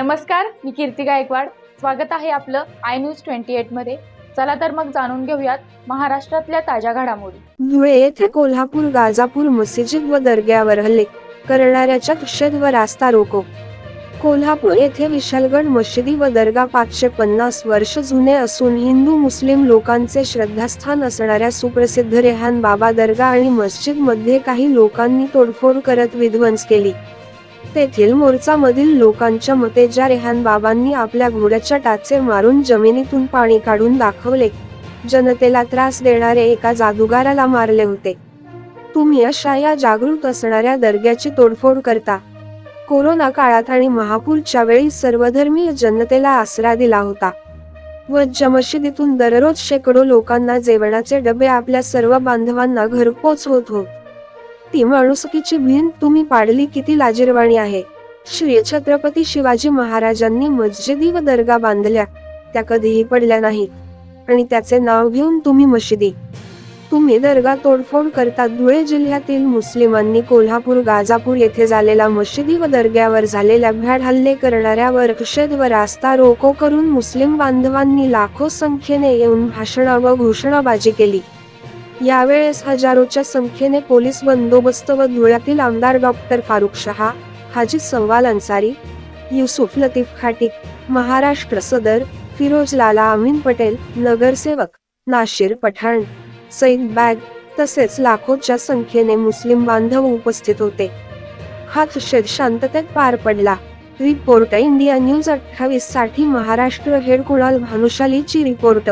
नमस्कार मी कीर्ती गायकवाड. स्वागत आहे आपलं आय न्यूज ट्वेंटी एटमध्ये. चला तर मग जाणून घेऊयात महाराष्ट्रातल्या ताज्या घडामोडी. धुळे येथे कोल्हापूर गाजापूर मस्जिद व दर्ग्यावर हल्ले करणाऱ्याच्या निषेध व रास्ता रोको. कोल्हापूर येथे विशालगड मशिदी व दर्गा पाचशे पन्नास वर्ष जुने असून हिंदू मुस्लिम लोकांचे श्रद्धास्थान असणाऱ्या सुप्रसिद्ध रेहान बाबा दर्गा आणि मस्जिदमध्ये काही लोकांनी तोडफोड करत विध्वंस केली. तेथील मोर्चा मधील लोकांच्या मते ज्या रेहान बाबांनी आपल्या घोड्याच्या टाचे मारून जमिनीतून पाणी काढून दाखवले जनतेला त्रास देणारे एका जादूगाराला मारले होते. तुम्ही अशा या जागृत असणाऱ्या दर्ग्याची तोडफोड करता. कोरोना काळात आणि महापूरच्या वेळी सर्वधर्मीय जनतेला आसरा दिला होता. व मशिदीतून दररोज शेकडो लोकांना जेवणाचे डबे आपल्या सर्व बांधवांना घरपोच होत होत. ती माणुसकीची भिंत तुम्ही पाडली किती लाजीरवाणी आहे. श्री छत्रपती शिवाजी महाराजांनी मस्जिदी व दर्गा बांधल्या त्या कधीही पडल्या नाहीत आणि त्याचे नाव घेऊन तुम्ही मशिदी. तुम्ही दर्गा तोडफोड करता धुळे जिल्ह्यातील मुस्लिमांनी कोल्हापूर गाजापूर येथे झालेला मशिदी व दर्ग्यावर झालेल्या भ्याड हल्ले करणाऱ्या वर्षेद व रास्ता रोको करून मुस्लिम बांधवांनी लाखो संख्येने येऊन भाषणं व घोषणाबाजी केली. यावेळेस हजारोच्या संख्येने पोलीस बंदोबस्त व धुळ्यातील आमदार डॉक्टर फारुख शहा हाजी सवाल अन्सारी युसुफ लतीफ खाटिक महाराष्ट्र सदर फिरोज लाला अमीन पटेल नगरसेवक नाशिर पठाण सईद बॅग तसेच लाखोच्या संख्येने मुस्लिम बांधव उपस्थित होते. हा तुषेध शांततेत पार पडला. रिपोर्ट इंडिया न्यूज अठ्ठावीससाठी महाराष्ट्र हेड कुणाल भानुशालीची रिपोर्ट?